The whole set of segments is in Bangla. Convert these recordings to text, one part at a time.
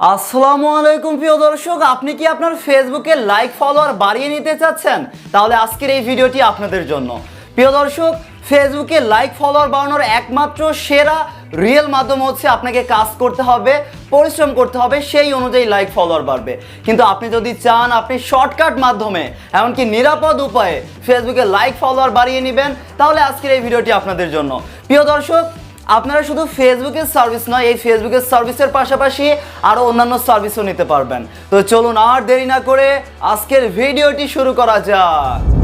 আসসালামু আলাইকুম প্রিয় দর্শক, আপনি কি আপনার ফেসবুকে লাইক ফলোয়ার বাড়িয়ে নিতে চাচ্ছেন? তাহলে আজকের এই ভিডিওটি আপনাদের জন্য। প্রিয় দর্শক ফেসবুকে লাইক ফলোয়ার বাড়ানোর একমাত্র সেরা রিয়েল মাধ্যম হচ্ছে আপনাকে কাজ করতে হবে, পরিশ্রম করতে হবে, সেই অনুযায়ী লাইক ফলোয়ার বাড়বে। কিন্তু আপনি যদি চান আপনি শর্টকাট মাধ্যমে, এমনকি নিরাপদ উপায়ে ফেসবুকে লাইক ফলোয়ার বাড়িয়ে নেবেন, তাহলে আজকের এই ভিডিওটি আপনাদের জন্য। প্রিয় দর্শক আপনারা শুধু ফেসবুকের সার্ভিস নয়, এই ফেসবুকের সার্ভিসের পাশাপাশি আরও অন্যান্য সার্ভিসও নিতে পারবেন। তো চলুন আর দেরি না করে আজকের ভিডিওটি শুরু করা যাক।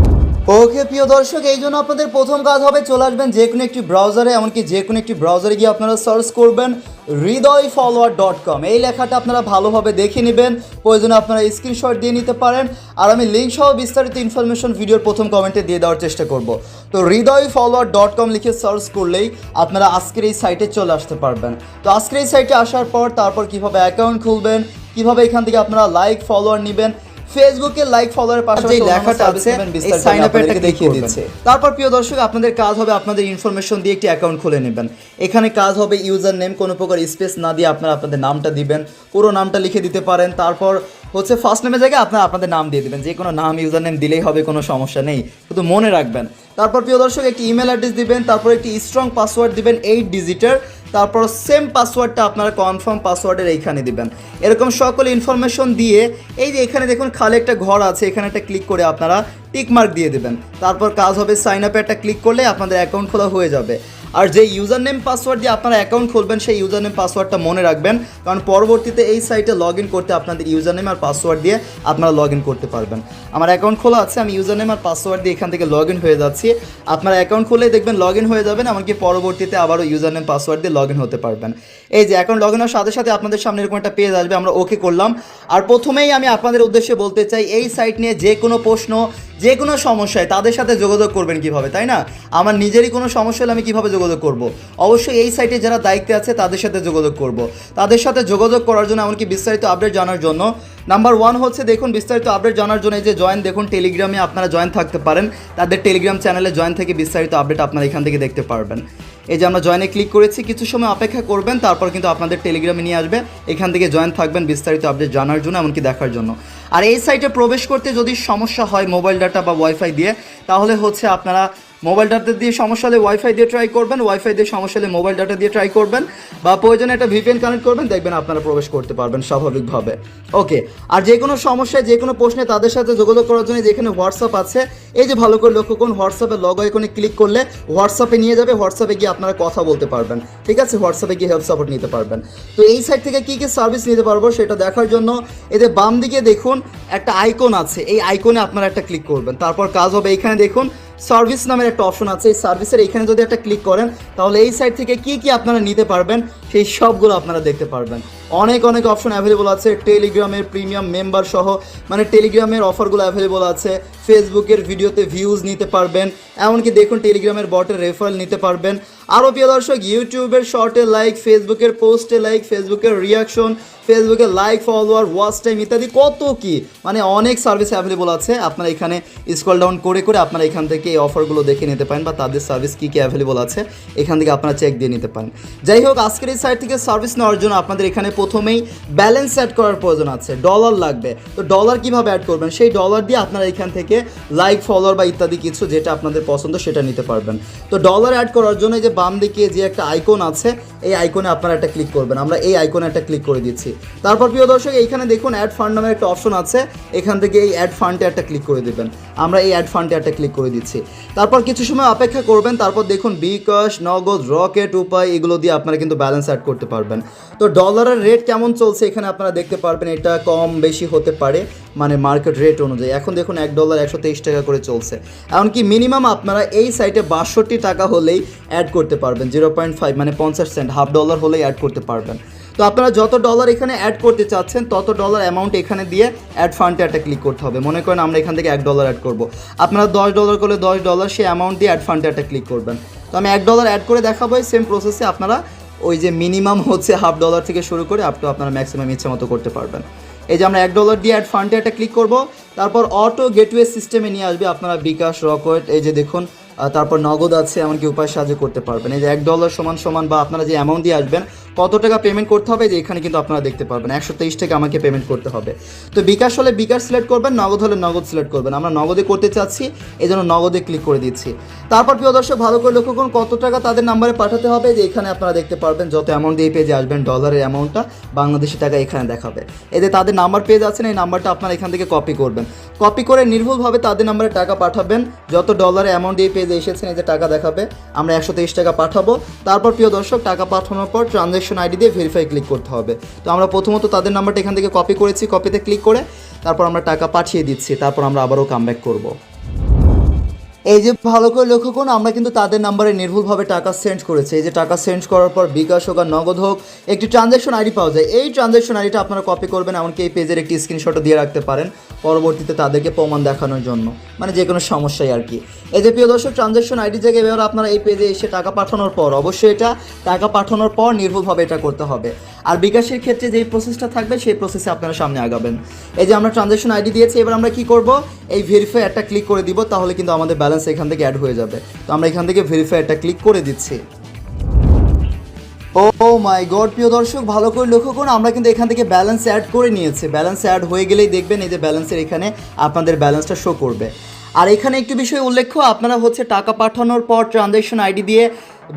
ওকে, প্রিয় দর্শক, এই জন্য আপনাদের প্রথম কাজ হবে, চলে আসবেন যে কোনো একটি ব্রাউজারে এমনকি যে কোনো একটি ব্রাউজারে গিয়ে আপনারা সার্চ করবেন হৃদয় ফলোয়ার ডট কম এই লেখাটা আপনারা ভালোভাবে দেখে নেবেন, প্রয়োজনে আপনারা স্ক্রিনশট দিয়ে নিতে পারেন, আর আমি লিঙ্ক সহ বিস্তারিত ইনফরমেশন ভিডিওর প্রথম কমেন্টে দিয়ে দেওয়ার চেষ্টা করব। তো হৃদয় ফলোয়ার ডট কম লিখে সার্চ করলেই আপনারা আজকের এই সাইটে চলে আসতে পারবেন। তো আজকের এই সাইটে আসার পর, তারপর কীভাবে অ্যাকাউন্ট খুলবেন, কীভাবে এখান থেকে আপনারা লাইক ফলোয়ার নেবেন ফেসবুকে লাইক ফলোয়ারের পাশাপাশি লেখাটা আছে এই সাইন আপের দেখিয়ে দিচ্ছে। তারপর প্রিয় দর্শক আপনাদের কাজ হবে আপনাদের ইনফরমেশন দিয়ে একটি অ্যাকাউন্ট খুলে নেবেন। এখানে কাজ হবে ইউজার নেম কোনো প্রকার স্পেস না দিয়ে আপনারা আপনাদের নামটা দিবেন। পুরো নামটা লিখে দিতে পারেন। তারপর হচ্ছে ফার্স্ট নেমের জায়গায় আপনারা আপনাদের নাম দিয়ে দিবেন। যে কোনো নাম ইউজার নেম দিলেই হবে কোনো সমস্যা নেই। শুধু মনে রাখবেন। তারপর প্রিয় দর্শক একটি ইমেল অ্যাড্রেস দিবেন। তারপর একটি স্ট্রং পাসওয়ার্ড দিবেন এইট ডিজিটের তারপর সেম পাসওয়ার্ডটা আপনারা কনফার্ম পাসওয়ার্ডের এইখানে দেবেন। এরকম সকল ইনফরমেশন দিয়ে এই যে এখানে দেখুন খালি একটা ঘর আছে, এখানে একটা ক্লিক করে আপনারা টিকমার্ক দিয়ে দেবেন। তারপর কাজ হবে সাইন আপে একটা ক্লিক করলে আপনাদের অ্যাকাউন্ট খোলা হয়ে যাবে। আর যে ইউজার নেম পাসওয়ার্ড দিয়ে আপনারা অ্যাকাউন্ট খুলবেন, সেই ইউজার নেম পাসওয়ার্ডটা মনে রাখবেন। কারণ পরবর্তীতে এই সাইটে লগ ইন করতে আপনাদের ইউজার নেম আর পাসওয়ার্ড দিয়ে আপনারা লগ ইন করতে পারবেন। আমার অ্যাকাউন্ট খোলা আছে, আমি ইউজার নেম আর পাসওয়ার্ড দিয়ে এখান থেকে লগ ইন হয়ে যাচ্ছি। আপনারা অ্যাকাউন্ট খুলেই দেখবেন লগ ইন হয়ে যাবেন, এমনকি পরবর্তীতে আবারও ইউজার নেম পাসওয়ার্ড দিয়ে লগ ইন হতে পারবেন। এই যে অ্যাকাউন্ট লগ ইন হওয়ার সাথে সাথে আপনাদের সামনে এরকম একটা পেজ আসবে, আমরা ওকে করলাম। আর প্রথমেই আমি আপনাদের উদ্দেশ্যে বলতে চাই, এই সাইট নিয়ে যে কোনো প্রশ্ন যে কোনো সমস্যায় তাদের সাথে যোগাযোগ করবেন কীভাবে, তাই না? আমার নিজেরই কোনো সমস্যা হলে আমি কীভাবে যোগাযোগ করব? অবশ্যই এই সাইটে যারা দায়িত্বে আছে, তাদের সাথে যোগাযোগ করব। তাদের সাথে যোগাযোগ করার জন্য এমনকি বিস্তারিত আপডেট জানার জন্য। নাম্বার ওয়ান হচ্ছে, দেখুন, বিস্তারিত আপডেট জানার জন্য যে জয়েন দেখুন টেলিগ্রামে আপনারা জয়েন থাকতে পারেন। তাদের টেলিগ্রাম চ্যানেলে জয়েন থেকে বিস্তারিত আপডেট আপনারা এখান থেকে দেখতে পারবেন। এই যে আমরা জয়েনে ক্লিক করেছি, কিছু সময় অপেক্ষা করবেন, তারপর কিন্তু আপনাদের টেলিগ্রামে নিয়ে আসবে। এখান থেকে জয়েন থাকবেন বিস্তারিত আপডেট জানার জন্য, এমনকি দেখার জন্য। আর এই সাইটে প্রবেশ করতে যদি সমস্যা হয় মোবাইল ডাটা বা ওয়াইফাই দিয়ে, তাহলে হচ্ছে আপনারা মোবাইল ডাটা দিয়ে সমস্যা হলে ওয়াইফাই দিয়ে ট্রাই করবেন ওয়াইফাই দিয়ে সমস্যা হলে মোবাইল ডাটা দিয়ে ট্রাই করবেন বা প্রয়োজনে একটা ভিপিএন কানেক্ট করবেন, দেখবেন আপনারা প্রবেশ করতে পারবেন স্বাভাবিকভাবে। ওকে আর যে কোনো সমস্যায় যে কোনো প্রশ্নে তাদের সাথে যোগাযোগ করার জন্য যেখানে হোয়াটসঅ্যাপ আছে, এই যে ভালো করে লক্ষ্য করুন হোয়াটসঅ্যাপে লগ আইকনে ক্লিক করলে হোয়াটসঅ্যাপে নিয়ে যাবে হোয়াটসঅ্যাপে গিয়ে আপনারা কথা বলতে পারবেন। ঠিক আছে? হোয়াটসঅ্যাপে গিয়ে হেল্প সাপোর্ট নিতে পারবেন। তো এই সাইট থেকে কী কী সার্ভিস নিতে পারব সেটা দেখার জন্য এদের বাম দিকে দেখুন, একটা আইকন আছে। এই আইকনে আপনারা একটা ক্লিক করবেন। তারপর কাজ হবে এইখানে দেখুন সার্ভিস নামের একটা অপশন আছে। এই সার্ভিসের এখানে যদি একটা ক্লিক করেন, তাহলে এই সাইট থেকে কি কি আপনারা নিতে পারবেন, সেই সবগুলো আপনারা দেখতে পারবেন। অনেক অনেক অপশন অ্যাভেলেবল আছে। টেলিগ্রামের প্রিমিয়াম মেম্বার সহ মানে টেলিগ্রামের অফারগুলো অ্যাভেলেবল আছে। ফেসবুকের ভিডিওতে ভিউজ নিতে পারবেন। এমনকি দেখুন টেলিগ্রামের বটের রেফারেল নিতে পারবেন। আরও প্রিয় দর্শক ইউটিউবের শর্টে লাইক ফেসবুকের পোস্টে লাইক ফেসবুকের রিয়াকশন ফেসবুকে লাইক ফলোয়ার ওয়াচ টাইম ইত্যাদি কত কি? মানে অনেক সার্ভিস অ্যাভেলেবল আছে। আপনারা এখানে স্ক্রল ডাউন করে করে আপনারা এখান থেকে এই অফারগুলো দেখে নিতে পারেন বা তাদের সার্ভিস কী কী অ্যাভেলেবল আছে, এখান থেকে আপনারা চেক দিয়ে নিতে পারেন। যাই হোক, আজকের এই সাইট থেকে সার্ভিস নেওয়ার জন্য আপনাদের এখানে প্রথমেই ব্যালেন্স অ্যাড করার প্রয়োজন আছে। ডলার লাগবে। তো ডলার কীভাবে অ্যাড করবেন? সেই ডলার দিয়ে আপনারা এখান থেকে লাইক ফলোয়ার বা ইত্যাদি কিছু যেটা আপনাদের পছন্দ সেটা নিতে পারবেন। তো ডলার অ্যাড করার জন্য যে বাম দিকে যে একটা আইকন আছে, এই আইকনে আপনারা একটা ক্লিক করবেন। আমরা এই আইকনে একটা ক্লিক করে দিচ্ছি। তারপর প্রিয় দর্শক, এইখানে দেখুন অ্যাড ফান্ড নামের একটা অপশন আছে। এখান থেকে এই অ্যাড ফান্ডে একটা ক্লিক করে দেবেন। আমরা এই অ্যাড ফান্ডে একটা ক্লিক করে দিচ্ছি। তারপর কিছু সময় অপেক্ষা করবেন। তারপর দেখুন বিকাশ, নগদ রকেট উপায়, এগুলো দিয়ে আপনারা কিন্তু ব্যালেন্স অ্যাড করতে পারবেন। তো ডলারের রেট কেমন চলছে এখানে আপনারা দেখতে পারবেন, এটা কম বেশি হতে পারে মানে মার্কেট রেট অনুযায়ী। এখন দেখুন এক ডলার একশো তেইশ টাকা করে চলছে। এমনকি মিনিমাম আপনারা এই সাইটে বাষট্টি টাকা হলেই অ্যাড করতে পারবেন জিরো পয়েন্ট ফাইভ মানে পঞ্চাশ সেন্ট হাফ ডলার হলেই অ্যাড করতে পারবেন। তো আপনারা যত ডলার এখানে অ্যাড করতে চাচ্ছেন, তত ডলার অ্যামাউন্ট এখানে দিয়ে অ্যাড ফান্ডে একটা ক্লিক করতে হবে। মনে করেন আমরা এখান থেকে এক ডলার অ্যাড করব। আপনারা দশ ডলার করলে দশ ডলার সেই অ্যামাউন্ট দিয়ে অ্যাড ফান্ডে একটা ক্লিক করবেন। তো আমি এক ডলার অ্যাড করে দেখাবো সেম প্রসেসে আপনারা ওই যে মিনিমাম হচ্ছে হাফ ডলার থেকে শুরু করে আপ টু আপনারা ম্যাক্সিমাম ইচ্ছে মতো করতে পারবেন। এই যে আমরা এক ডলার দিয়ে অ্যাড ফান্ডে একটা ক্লিক করব, তারপর অটো গেটওয়ে সিস্টেমে নিয়ে আসবে আপনারা বিকাশ, রকেট, এই যে দেখুন তারপর নগদ আছে, এমনকি উপায় সাহায্য করতে পারবেন। এই যে এক ডলার সমান সমান বা আপনারা যে অ্যামাউন্ট দিয়ে আসবেন, কত টাকা পেমেন্ট করতে হবে যে এখানে কিন্তু আপনারা দেখতে পারবেন। একশো তেইশ টাকা আমাকে পেমেন্ট করতে হবে। তো বিকাশ হলে বিকাশ সিলেক্ট করবেন, নগদ হলে নগদ সিলেক্ট করবেন। আমরা নগদে করতে চাচ্ছি, এই জন্য নগদে ক্লিক করে দিচ্ছি। তারপর প্রিয় দর্শক, ভালো করে লক্ষ্য করুন কত টাকা তাদের নাম্বারে পাঠাতে হবে। যে এখানে আপনারা দেখতে পারবেন যত অ্যামাউন্ট দিয়ে পেজে আসবেন ডলারের অ্যামাউন্টটা বাংলাদেশি টাকা এখানে দেখাবে। যে তাদের নাম্বার পেজ আছেন এই নাম্বারটা আপনারা এখান থেকে কপি করবেন। কপি করে নির্ভুলভাবে তাদের নাম্বারে টাকা পাঠাবেন, যত ডলারের অ্যামাউন্ট দিয়ে পেজে এসেছেন, এই যে টাকা দেখাবে, আমরা একশো তেইশ টাকা পাঠাবো। তারপর প্রিয় দর্শক, টাকা পাঠানোর পর ট্রানজ্যাকশন আইডি দিয়ে ভেরিফাই ক্লিক করতে হবে। তো আমরা প্রথমত তাদের নাম্বারটা এখান থেকে কপি করেছি কপিতে ক্লিক করে তারপর আমরা টাকা পাঠিয়ে দিচ্ছি, তারপর আমরা আবারও কামব্যাক করব। এই যে ভালো করে লক্ষ্য করুন, আমরা কিন্তু তাদের নাম্বারে নির্ভুলভাবে টাকা সেন্ড করেছি। এই যে টাকা সেন্ড করার পর বিকাশ হোক আর নগদ হোক, একটি ট্রানজ্যাকশন আইডি পাওয়া যায়। এই ট্রানজ্যাকশন আইডিটা আপনারা কপি করবেন, এমনকি এই পেজের একটি স্ক্রিনশটও দিয়ে রাখতে পারেন পরবর্তীতে তাদেরকে প্রমাণ দেখানোর জন্য। মানে যে কোনো সমস্যায় আর কি। এই যে প্রিয় দর্শক ট্রানজ্যাকশন আইডি জায়গায় এবার আপনারা এই পেজে এসে টাকা পাঠানোর পর, অবশ্যই এটা টাকা পাঠানোর পর নির্ভুলভাবে এটা করতে হবে। আর বিকাশের ক্ষেত্রে যেই প্রসেসটা থাকবে, সেই প্রসেসে আপনারা সামনে আগাবেন। এই যে আমরা ট্রানজ্যাকশন আইডি দিয়েছি, এবার আমরা কি করব? এই ভেরিফাই একটা ক্লিক করে দিব, তাহলে কিন্তু আমাদের ব্যালেন্স এখান থেকে অ্যাড হয়ে যাবে। তো আমরা এখান থেকে ভেরিফাইটা ক্লিক করে দিচ্ছি। ও মাই গড প্রিয় দর্শক, ভালো করে লক্ষ্য করুন, আমরা কিন্তু এখান থেকে ব্যালেন্স অ্যাড করে নিয়েছি। ব্যালেন্স অ্যাড হয়ে গেলেই দেখবেন এই যে ব্যালেন্সের এখানে আপনাদের ব্যালেন্সটা শো করবে। আর এখানে একটি বিষয় উল্লেখ্য, আপনারা হচ্ছে টাকা পাঠানোর পর ট্রানজ্যাকশন আইডি দিয়ে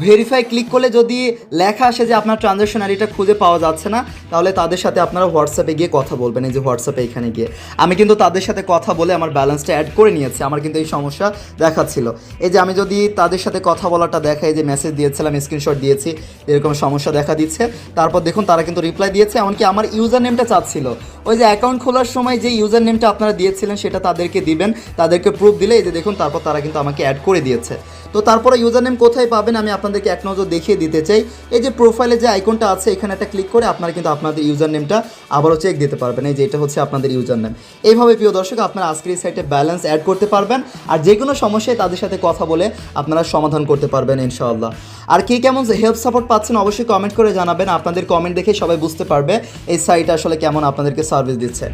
ভেরিফাই ক্লিক করলে যদি লেখা আসে যে আপনার ট্রানজ্যাকশন আইডিটা খুঁজে পাওয়া যাচ্ছে না, তাহলে তাদের সাথে আপনারা হোয়াটসঅ্যাপে গিয়ে কথা বলবেন, এই যে হোয়াটসঅ্যাপে এখানে গিয়ে। আমি কিন্তু তাদের সাথে কথা বলে আমার ব্যালেন্সটা অ্যাড করে নিয়েছি, আমার কিন্তু এই সমস্যা দেখাচ্ছিল। এই যে আমি যদি তাদের সাথে কথা বলাটা দেখাই যে মেসেজ দিয়েছিলাম স্ক্রিনশট দিয়েছি, এরকম সমস্যা দেখা দিচ্ছে। তারপর দেখুন, তারা কিন্তু রিপ্লাই দিয়েছে, এমনকি আমার ইউজার নেমটা চাচ্ছিল। ওই যে অ্যাকাউন্ট খোলার সময় যে ইউজার নেমটা আপনারা দিয়েছিলেন, সেটা তাদেরকে দিবেন, তাদেরকে প্রুফ দিলে, এই যে দেখুন, তারপর তারা কিন্তু আমাকে অ্যাড করে দিয়েছে। তো তারপরে ইউজার নেম কোথায় পাবেন আমি আপনাদেরকে এক নজর দেখিয়ে দিতে চাই। এই যে প্রোফাইলে যে আইকনটা আছে, এখানে একটা ক্লিক করে আপনারা কিন্তু আপনাদের ইউজার নেমটা আবারও চেক দিতে পারবেন। এই যে এটা হচ্ছে আপনাদের ইউজার নেম এইভাবে প্রিয় দর্শক, আপনারা আজকের এই সাইটে ব্যালেন্স অ্যাড করতে পারবেন। আর যে কোনো সমস্যায় তাদের সাথে কথা বলে আপনারা সমাধান করতে পারবেন ইনশাআল্লাহ। আর কে কেমন হেল্প সাপোর্ট পাচ্ছেন অবশ্যই কমেন্ট করে জানাবেন। আপনাদের কমেন্ট দেখে সবাই বুঝতে পারবে এই সাইট আসলে কেমন আপনাদেরকে সার্ভিস দিচ্ছে।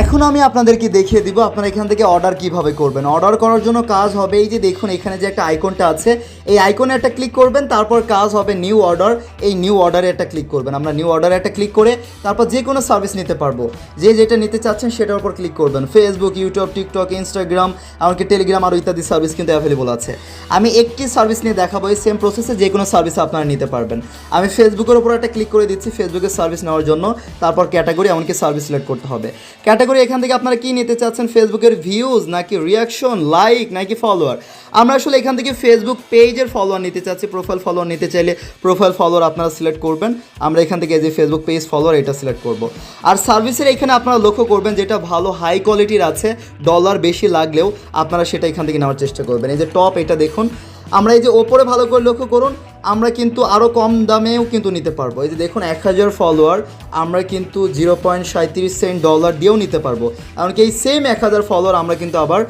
এখন আমি আপনাদেরকে দেখিয়ে দিব আপনারা এখান থেকে অর্ডার কীভাবে করবেন। অর্ডার করার জন্য কাজ হবে এই যে দেখুন, এখানে যে একটা আইকনটা আছে। এই আইকনে একটা ক্লিক করবেন, তারপর কাজ হবে নিউ অর্ডার এই নিউ অর্ডারে একটা ক্লিক করবেন। আমরা নিউ অর্ডারে একটা ক্লিক করে তারপর যে কোনো সার্ভিস নিতে পারব। যে যেটা নিতে চাচ্ছেন সেটার উপর ক্লিক করবেন। ফেসবুক ইউটিউব টিকটক ইনস্টাগ্রাম এমনকি টেলিগ্রাম আরও ইত্যাদি সার্ভিস কিন্তু অ্যাভেলেবল আছে। আমি একটি সার্ভিস নিয়ে দেখাবো, এই সেম প্রসেসে যে কোনো সার্ভিস আপনারা নিতে পারবেন। আমি ফেসবুকের উপর একটা ক্লিক করে দিচ্ছি ফেসবুকের সার্ভিস নেওয়ার জন্য। তারপর ক্যাটাগরি এমনকি সার্ভিস সিলেক্ট করতে হবে। ক্যাটাগরি এখান থেকে আপনারা কি নিতে চাচ্ছেন? ফেসবুকের ভিউজ নাকি রিয়াকশন লাইক নাকি ফলোয়ার আমরা আসলে এখান থেকে ফেসবুক পেজের ফলোয়ার নিতে চাচ্ছি প্রোফাইল ফলোয়ার নিতে চাইলে প্রোফাইল ফলোয়ার আপনারা সিলেক্ট করবেন। আমরা এখান থেকে যে ফেসবুক পেজ ফলোয়ার এটা সিলেক্ট করব। আর সার্ভিসের এখানে আপনারা লক্ষ্য করবেন যেটা ভালো হাই কোয়ালিটির আছে ডলার বেশি লাগলেও আপনারা সেটা এখান থেকে নেওয়ার চেষ্টা করবেন। এই যে টপ এটা দেখুন। আমরা এই যে ওপরে ভালো করে লক্ষ্য করুন আমরা কিন্তু আরও কম দামেও কিন্তু নিতে পারব। এই যে দেখুন, এক হাজার ফলোয়ার আমরা কিন্তু জিরো পয়েন্ট সাঁত্রিশ সেন্ট ডলার দিয়েও নিতে পারব। এমনকি এই সেম এক হাজার ফলোয়ার আমরা কিন্তু আবার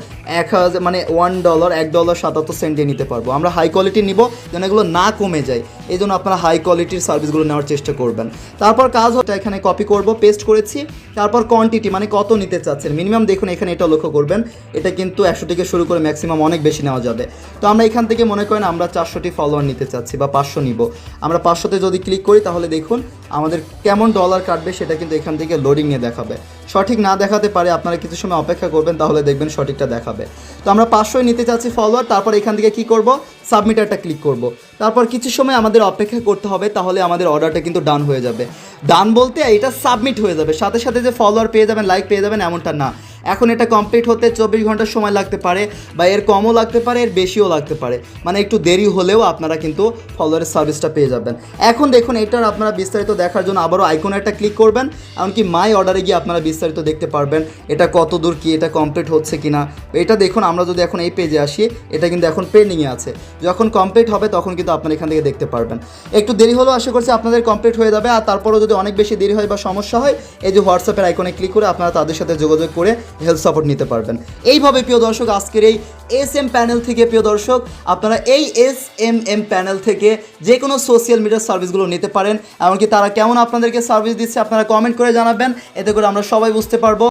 এক হাজার মানে ওয়ান ডলার এক ডলার সাতাত্তর সেন্ট দিয়ে নিতে পারব। আমরা হাই কোয়ালিটি নিব যেন এগুলো না কমে যায়। এই জন্য আপনারা হাই কোয়ালিটির সার্ভিসগুলো নেওয়ার চেষ্টা করবেন। তারপর কাজ হচ্ছে এখানে কপি করব পেস্ট করেছি। তারপর কোয়ান্টিটি মানে কত নিতে চাচ্ছেন? মিনিমাম দেখুন, এখানে এটা লক্ষ্য করবেন। এটা কিন্তু একশো থেকে শুরু করে ম্যাক্সিমাম অনেক বেশি নেওয়া যাবে। তো আমরা এখান থেকে মনে করেন আমরা চারশোটি ফলোয়ার নিতে চাচ্ছি। বা পাঁচশো নিব। আমরা পাঁচশোতে যদি ক্লিক করি, তাহলে দেখুন আমাদের কেমন ডলার কাটবে সেটা কিন্তু এখান থেকে লোডিং নিয়ে দেখাবে। সঠিক না দেখাতে পারে, আপনারা কিছু সময় অপেক্ষা করবেন, তাহলে দেখবেন সঠিকটা দেখাবে। তো আমরা পাঁচশোই নিতে চাচ্ছি ফলোয়ার তারপর এখান থেকে কি করব? সাবমিটারটা ক্লিক করব। তারপর কিছু সময় আমাদের অপেক্ষা করতে হবে, তাহলে আমাদের অর্ডারটা কিন্তু ডান হয়ে যাবে। ডান বলতে এটা সাবমিট হয়ে যাবে। সাথে সাথে যে ফলোয়ার পেয়ে যাবেন লাইক পেয়ে যাবেন, এমনটা না। এখন এটা কমপ্লিট হতে চব্বিশ ঘণ্টা সময় লাগতে পারে বা এর কমও লাগতে পারে, এর বেশিও লাগতে পারে। মানে একটু দেরি হলেও আপনারা কিন্তু ফলোয়ারের সার্ভিসটা পেয়ে যাবেন। এখন দেখুন, এটার আপনারা বিস্তারিত দেখার জন্য আবারও আইকনে একটা ক্লিক করবেন, এমনকি মাই অর্ডারে গিয়ে আপনারা বিস্তারিত দেখতে পারবেন এটা কত দূর, কি এটা কমপ্লিট হচ্ছে কি না এটা দেখুন, আমরা যদি এখন এই পেজে আসি, এটা কিন্তু এখন পেন্ডিংয়ে আছে। যখন কমপ্লিট হবে, তখন কিন্তু আপনারা এখান থেকে দেখতে পারবেন। একটু দেরি হলেও আশা করছি আপনাদের কমপ্লিট হয়ে যাবে, আর তারপরও যদি অনেক বেশি দেরি হয় বা সমস্যা হয়, এই যে হোয়াটসঅ্যাপের আইকনে ক্লিক করে আপনারা তাদের সাথে যোগাযোগ করে হেল্প সাপোর্ট নিতে পারবেন। এইভাবে, প্রিয় দর্শক, আজকের এই এস এম প্যানেল থেকে, প্রিয় দর্শক, আপনারা এই এস এম এম প্যানেল থেকে যে কোনো সোশ্যাল মিডিয়ার সার্ভিসগুলো নিতে পারেন। এমনকি তারা কেমন আপনাদেরকে সার্ভিস দিচ্ছে, আপনারা কমেন্ট করে জানাবেন। এতে করে আমরা সবাই বুঝতে পারব